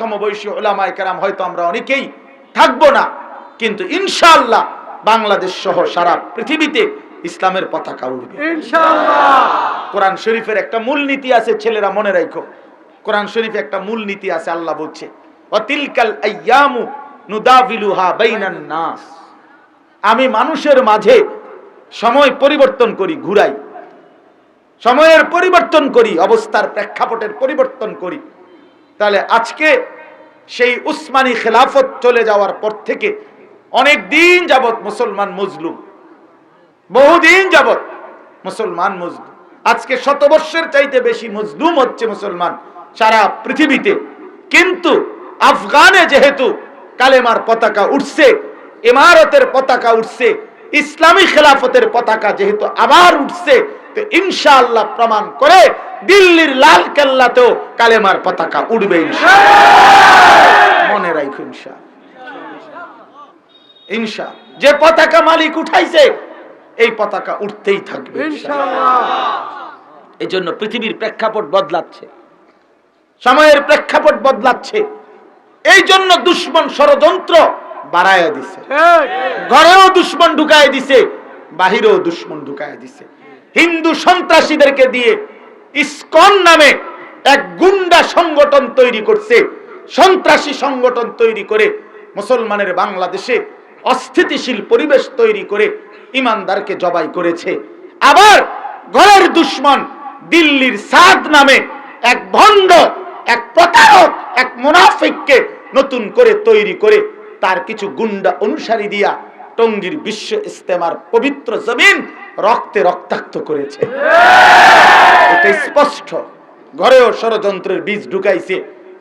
সমবয়সী ওলামায় কেরাম হয়তো আমরা অনেকেই থাকব না। কিন্তু ইনশাআল্লাহ বাংলাদেশ সহ সারা পৃথিবীতে ইসলামের পতাকা উঠবে কোরআন শরীফের একটা মূলনীতি আছে ছেলেরা মনে রাখো। কোরআন শরীফে একটা মূলনীতি আছে আল্লাহ বলছে অতিলকাল আইয়ামু নুদাবিলুহা বাইনান নাস। আমি মানুষের মাঝে সময় পরিবর্তন করি ঘুরাই। সময়ের পরিবর্তন করি অবস্থার প্রেক্ষাপটের পরিবর্তন করি। তাহলে আজকে সেই উসমানী খেলাফত চলে যাওয়ার পর থেকে অনেক দিন যাবত মুসলমান মজলুম। বহুদিন যাবত মুসলমান মজলুম। আজকে শতবর্ষের চাইতে বেশি মজলুম হচ্ছে মুসলমান সারা পৃথিবীতে। কিন্তু আফগানে যেহেতু কালেমার পতাকা উঠছে, ইমারতের পতাকা উঠছে, ইসলামী খেলাফতের পতাকা যেহেতু আবার উঠছে, তো ইনশাআল্লাহ প্রমাণ করে দিল্লির লাল কেল্লাতেও কালেমার পতাকা উঠবে মনে রাখো ইনশাআল্লাহ। ইনশা যে পতাকা মালিক উঠাইছে এই পতাকা উঠতেই থাকবে এই জন্য পৃথিবীর প্রেক্ষাপট বদলাচ্ছে। সময়ের প্রেক্ষাপট বদলাচ্ছে। এই জন্য দুশ্মন ষড়যন্ত্র বাড়ায় দিছে। ঘরেও দুশ্মন ঢুকায় দিছে বাহিরেও দুশ্মন ঢুকায় দিছে। হিন্দু সন্ত্রাসীদেরকে দিয়ে ইসকন নামে এক গুন্ডা সংগঠন তৈরি করছে, সন্ত্রাসী সংগঠন তৈরি করে, মুসলমানের বাংলাদেশে অস্থিতিশীল পরিবেশ তৈরি করে ইমানদারকে জবাই করেছে। আবার ঘরের দুশ্মন দিল্লির সাদ নামে এক ভণ্ড, এক প্রতারক, এক মুনাফিককে নতুন করে তৈরি করে তার কিছু গুন্ডা অনুসারী দিয়া টঙ্গীর বিশ্ব ইস্তেমার পবিত্র জমিন রক্তে রক্তাক্ত করেছে। এটা স্পষ্ট। ঘরেও ষড়যন্ত্রের বীজ ঢুকাইছে।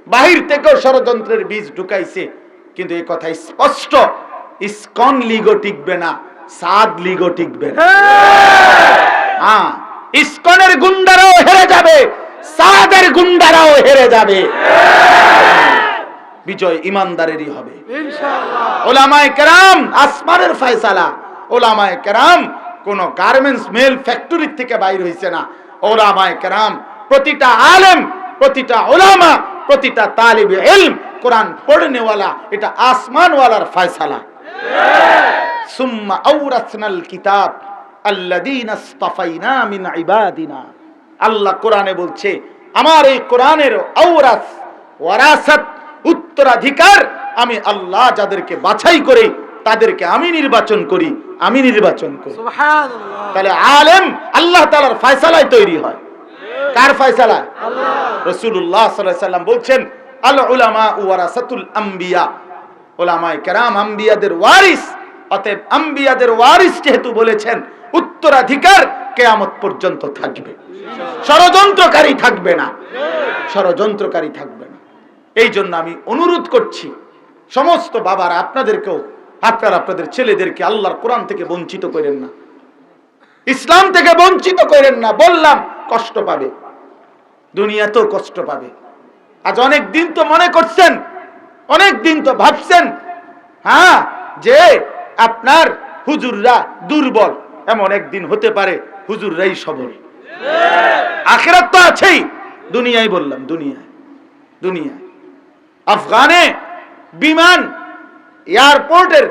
বাহির থেকেও ষড়যন্ত্রের বীজ ঢুকাইছে। কিন্তু এই কথা স্পষ্ট। ইস্কন লিগো টিকবে না সাদ লিগো টিকবে না। হ্যাঁ ইসকনের গুন্ডারাও হেরে যাবে সাদের গুন্ডারাও হেরে যাবে। বিজয় ইমানদারেরই হবে। ওলামায় কেরাম আসমানের ফয়সালা। ওলামায় কেরাম কোন গার্মেন্টস মেল ফ্যাক্টরি থেকে বাইর হইছে না। ওলামায় কেরাম, প্রতিটা আলেম, প্রতিটা ওলামা, প্রতিটা তালিব ইলম, কোরআন পড়নেওয়ালা এটা আসমানওয়ালার ফয়সালা। সুম্মা আওরাসনাল কিতাব ইবাদিনা। আল্লাহ বলছে, আমার এই উত্তরাধিকার আমি আল্লাহ যাদেরকে বাছাই করে তাদেরকে আমি নির্বাচন করি আমি নির্বাচন করি। তাহলে আলেম আল্লাহ তাআলার ফয়সালায় তৈরি হয়। কার ফয়সালা আলাইহি সাল্লাম বলছেন আল উলামা ওয়ারাসাতুল আম্বিয়া। ওলামায়ে কেরাম আম্বিয়াদের ওয়ারিস। অতএব আম্বিয়াদের ওয়ারিস যেহেতু বলেছেন উত্তরাধিকার কেয়ামত পর্যন্ত থাকবে। ষড়যন্ত্রকারী থাকবে না। ষড়যন্ত্রকারী থাকবে না। এই জন্য আমি অনুরোধ করছি সমস্ত বাবারা আপনাদেরকেও আপনারা আপনাদের ছেলেদেরকে আল্লাহর কোরআন থেকে বঞ্চিত করেন না। ইসলাম থেকে বঞ্চিত করেন না, বললাম, কষ্ট পাবে। দুনিয়াতেও কষ্ট পাবে। আজ অনেক দিন তো মনে করছেন, অনেক দিন তো ভাবছেন হ্যাঁ যে আপনার হুজুররা দুর্বল। এমন একদিন হতে পারে হুজুররাই সবল। আখেরাত তো আছেই। দুনিয়ায় বললাম, দুনিয়ায় দুনিয়ায়। আফগানে বিমান এয়ারপোর্টের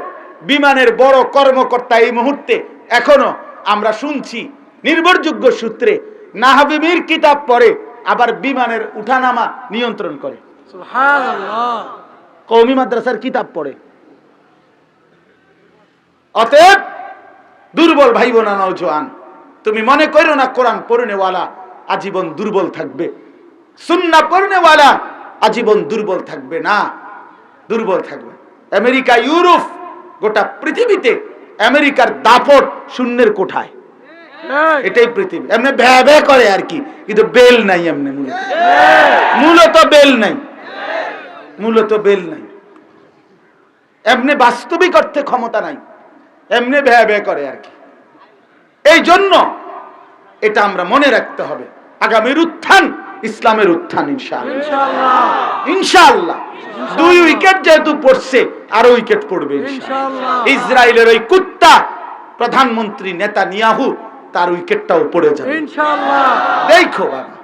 বিমানের বড় কর্মকর্তা এই মুহূর্তে এখনও আমরা শুনছি। নির্ভরযোগ্য সূত্রে নাহাবিমির কিতাব পড়ে আবার বিমানের উঠানামা নিয়ন্ত্রণ করে। কৌমি মাদ্রাসার কিতাব পড়ে। অতএব দুর্বল ভাই বোনা নৌজওয়ান তুমি মনে করো না কোরআন পড়নেওয়ালা আজীবন দুর্বল থাকবে? সুন্না পড়নেওয়ালা আজীবন দুর্বল থাকবে না? দুর্বল থাকবে। আমেরিকা ইউরোপ গোটা পৃথিবীতে আমেরিকার দাপট শূন্যের কোঠায়। এটাই পৃথিবী। এমনি ভ্যা ভ্যা করে আর কি। কিন্তু বেল নাই এমনি মূলত। মূলত বেল নাই। মূলত বেল নাই। এমনি বাস্তবিক অর্থে ক্ষমতা নাই। এমনি ভ্যা ভ্যা করে আর কি। এই জন্য এটা আমরা মনে রাখতে হবে। আগামীর উত্থান ইসলামের উত্থান ইনশাআল্লাহ। ইনশাআল্লাহ। দুই উইকেট যেহেতু পড়ছে আরও উইকেট পড়বে ইসরায়েলের ওই কুত্তা প্রধানমন্ত্রী নেতা নিয়াহু তার উইকেটটাও পড়ে যাবে। দেখো বাবা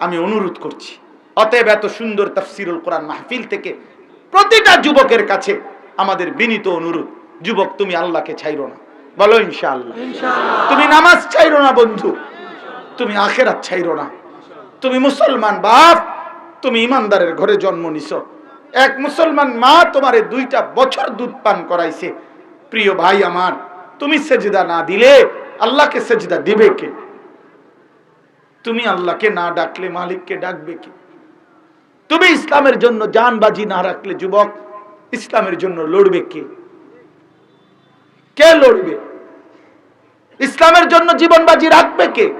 আমি অনুরোধ করছি অতএব এত সুন্দর তাফসিরুল কোরআন মাহফিল থেকে প্রতিটা যুবকের কাছে আমাদের বিনীত অনুরোধ যুবক তুমি আল্লাহকে ছাইরো না। বলো ইনশাআল্লাহ। তুমি নামাজ ছাইরো না বন্ধু তুমি আখেরাত ছাইরো না। তুমি মুসলমান বাপ তুমি ইমানদারের ঘরে জন্ম নিছো। এক মুসলমান মা তোমারে দুইটা বছর দুধ পান করাইছে। প্রিয় ভাই আমার, তুমি সেজদা না দিলে আল্লাহকে সেজদা দিবে কে? তুমি আল্লাহকে না ডাকলে মালিককে ডাকবে কে? তুমি ইসলামের জন্য জানবাজি না রাখলে যুবক ইসলামের জন্য লড়বে কে? কে লড়বে? ইসলামের জন্য জীবনবাজি রাখবে কে?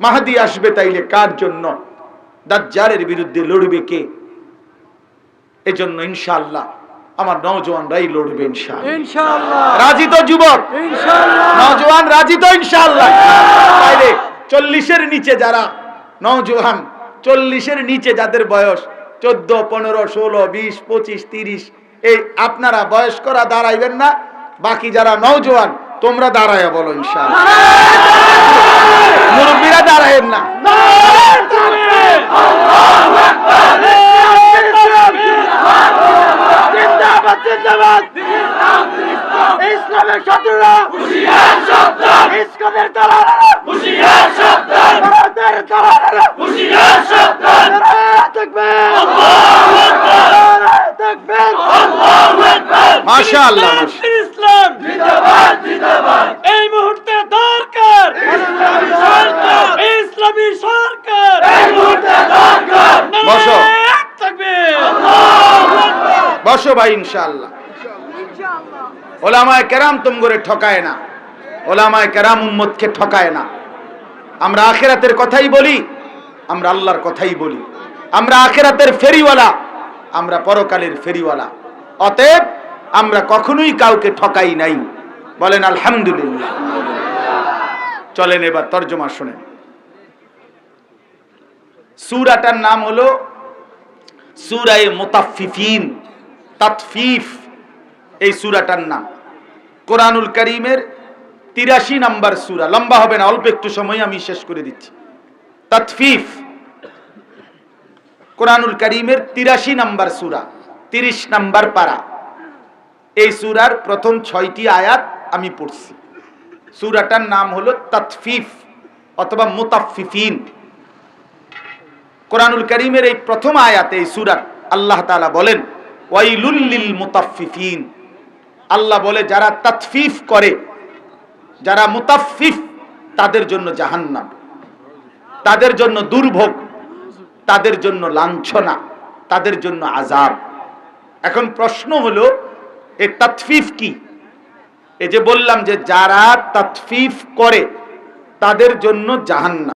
মাহাদি আসবে তাইলে কার জন্য? দাজ্জালের বিরুদ্ধে লড়বে কে? এজন্য ইনশাআল্লাহ আমার নওজওয়ানরাই লড়বে ইনশাআল্লাহ। ইনশাআল্লাহ। রাজি তো যুবক? রাজি তো ইনশাআল্লাহ। তাইলে চল্লিশের নিচে যারা চল্লিশের নিচে যাদের বয়স চোদ্দ পনেরো ষোলো বিশ পঁচিশ তিরিশ এই আপনারা বয়স্করা দাঁড়াইবেন না বাকি যারা নওজওয়ান তোমরা দাঁড়ায় বলো ইনশাআল্লাহ। মুরব্বীরা দাঁড়ায়েন না। জিন্দাবাদ। ইসলামের শত্রুরা। ইসলামের দালালেরা। ভারতের ইসলাম জিন্দাবাদ জিন্দাবাদ এই মুহূর্তে দরকার ইসলামী সরকার ইসলামী সরকার এই মুহূর্তে দরকার বসো। তাকবীর বসো ভাই, ইনশাআল্লাহ। ওলামায় কেরাম তুম করে ঠকায় না। ওলামায় কেরাম উম্মতকে ঠকায় না। আমরা আখেরাতের কথাই বলি, আমরা আল্লাহর কথাই বলি। আমরা আখেরাতের ফেরিওয়ালা, আমরা পরকালের ফেরিওয়ালা। অতএব আমরা কখনোই কাউকে ঠকাই নাই। বলেন, আলহামদুলিল্লাহ। চলেন এবার তর্জমা শুনেন। সুরাটার নাম হলো সুরায় মোতাফিফিন তাতফিফ, এই সুরাটার নাম। কোরআনুল করিমের তিরাশি নাম্বার সুরা। লম্বা হবে না, অল্প একটু সময় আমি শেষ করে দিচ্ছি। তাতফিফ, কোরআনুল করিমের তিরাশি নাম্বার সুরা, তিরিশ নাম্বার পারা। এই সুরার প্রথম ছয়টি আয়াত আমি পড়ছি। সুরাটার নাম হলো তাতফিফ অথবা মুতাফিফিন কোরআনুল করিমের এই প্রথম আয়াতে, এই সুরাত আল্লাহ তাআলা বলেন ওয়াইলুল্লিল মুতাফফিফিন। আল্লাহ বলে, যারা তাতফিফ করে, যারা মুতাফফিফ, তাদের জন্য জাহান্নাম। তাদের জন্য দুর্ভোগ, তাদের জন্য লাঞ্ছনা, তাদের জন্য আজাব এখন প্রশ্ন হলো এই তাতফিফ কি? এই যে বললাম যে যারা তাতফিফ করে, তাদের জন্য জাহান্নাম।